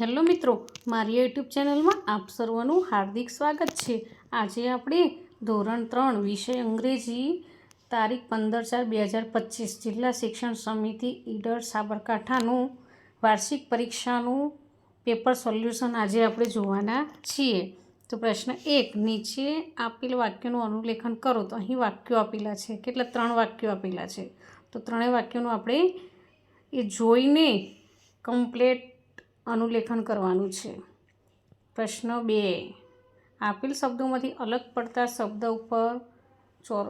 Hello મિત્રો, મારી YouTube ચેનલમાં આપ સર્વનું હાર્દિક સ્વાગત છે. આજે આપણે ધોરણ ત્રણ, વિષય અંગ્રેજી, તારીખ પંદર ચાર બે હજાર પચીસ, જિલ્લા શિક્ષણ સમિતિ, ઈડર, સાબરકાંઠાનું વાર્ષિક પરીક્ષાનું પેપર સોલ્યુશન આજે આપણે જોવાના છીએ. તો પ્રશ્ન એક, નીચે આપેલ વાક્યનું અનુલેખન કરો. તો અહીં વાક્યો આપેલા છે. કેટલા? ત્રણ વાક્યો આપેલા છે. તો ત્રણેય વાક્યોનું આપણે એ જોઈને કમ્પ્લેટ અનુલેખન કરવાનું છે. પ્રશ્ન બે. આપેલ શબ્દોમાંથી અલગ પડતા શબ્દ ઉપર ચોર,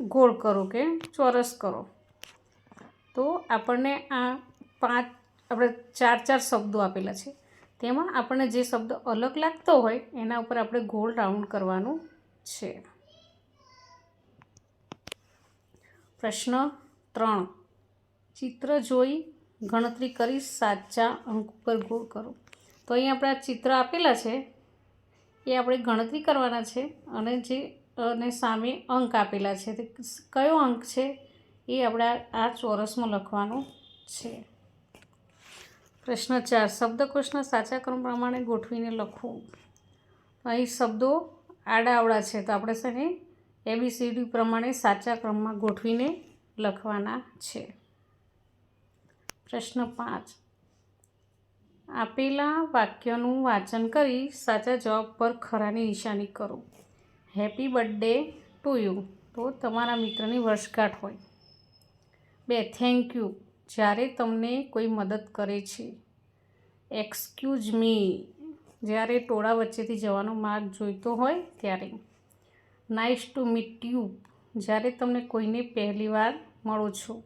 ગોળ કરો કે ચોરસ કરો. તો આપણને આ પાંચ, આપણે ચાર ચાર શબ્દો આપેલા છે. તેમાં આપણને જે શબ્દ અલગ લાગતો હોય, એના ઉપર આપણે ગોળ રાઉન્ડ કરવાનું છે. પ્રશ્ન ત્રણ. ચિત્ર જોઈ ગણતરી કરી સાચા અંક ઉપર ગોળ કરો. તો અહીં આપણા ચિત્ર આપેલા છે. એ આપણે ગણતરી કરવાના છે અને જે, અને સામે અંક આપેલા છે. તે કયો અંક છે એ આપણે આ ચોરસમાં લખવાનો છે. પ્રશ્ન ચાર, શબ્દકોશના સાચા ક્રમ પ્રમાણે ગોઠવીને લખવું અહીં શબ્દો આડાઅવળા છે, તો આપણે છે ને એબીસીડી પ્રમાણે સાચા ક્રમમાં ગોઠવીને લખવાના છે. પ્રશ્ન પાંચ. આપેલા વાક્યનું વાંચન કરી સાચા જવાબ પર ખરાની નિશાની કરો. Happy birthday to you. તો તમારા મિત્રની વર્ષગાંઠ હોય. બે, થેન્ક યુ. જ્યારે તમને કોઈ મદદ કરે છે. Excuse me. જ્યારે ટોળા વચ્ચેથી જવાનો માર્ગ જોઈતો હોય ત્યારે. Nice to meet you. જ્યારે તમને કોઈને પહેલીવાર મળો છો.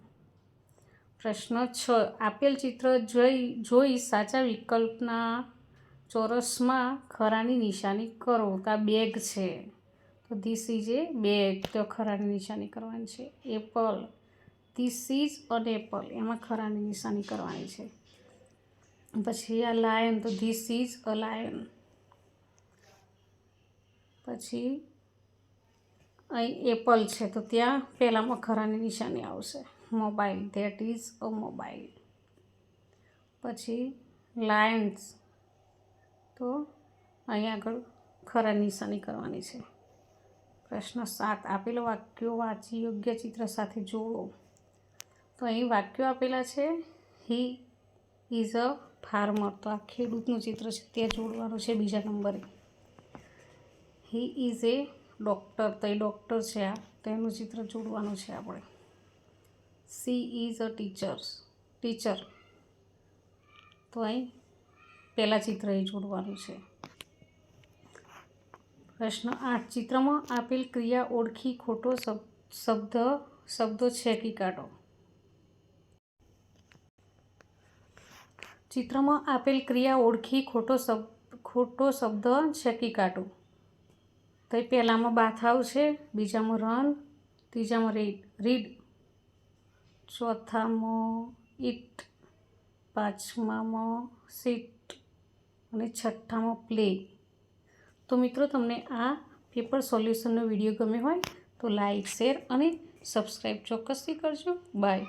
પ્રશ્ન છ. આપેલ ચિત્ર જોઈ જોઈ સાચા વિકલ્પના ચોરસમાં ખરાની નિશાની કરો. તો આ બેગ છે? તો ધીસ ઇઝ એ બેગ. તો ખરાની નિશાની કરવાની છે. Apple. This is an apple. એમાં ખરાની નિશાની કરવાની છે. પછી આ લાયન. તો ધીસ ઇઝ અ લાયન. પછી અહીં એપલ છે. તો ત્યાં પહેલાંમાં ખરાની નિશાની આવશે. Mobile, that is a mobile. પછી લાયન્સ. તો અહીં આગળ ખરા નિશાની કરવાની છે. પ્રશ્ન સાત, આપેલો વાક્યો વાંચી યોગ્ય ચિત્ર સાથે જોડો. તો અહીં વાક્યો આપેલા છે હી ઇઝ અ ફાર્મર તો આ ખેડૂતનું ચિત્ર છે, ત્યાં જોડવાનું છે બીજા નંબરે. હી ઇઝ એ ડૉક્ટર તો એ ડૉક્ટર છે આ તેનું ચિત્ર જોડવાનું છે આપણે. She is a teachers, teacher. તો અહીં પહેલાં ચિત્ર એ જોડવાનું છે. પ્રશ્ન આઠ, ચિત્રમાં આપેલ ક્રિયા ઓળખી ખોટો શબ્દ, શબ્દો છેકી કાઢો. ચિત્રમાં આપેલ ક્રિયા ઓળખી ખોટો શબ્દ ખોટો શબ્દ છેકી કાઢો. તો એ પહેલાંમાં બાથાવ છે, બીજામાં રન ત્રીજામાં રીડ રીડ ચોથામાં ઇટ પાંચમામાં સીટ અને છઠ્ઠામાં પ્લે. તો મિત્રો તમને આ પેપર સોલ્યુશનનો વીડિયો ગમ્યો હોય તો લાઈક, શેર અને સબસ્ક્રાઈબ ચોક્કસથી કરજો. બાય.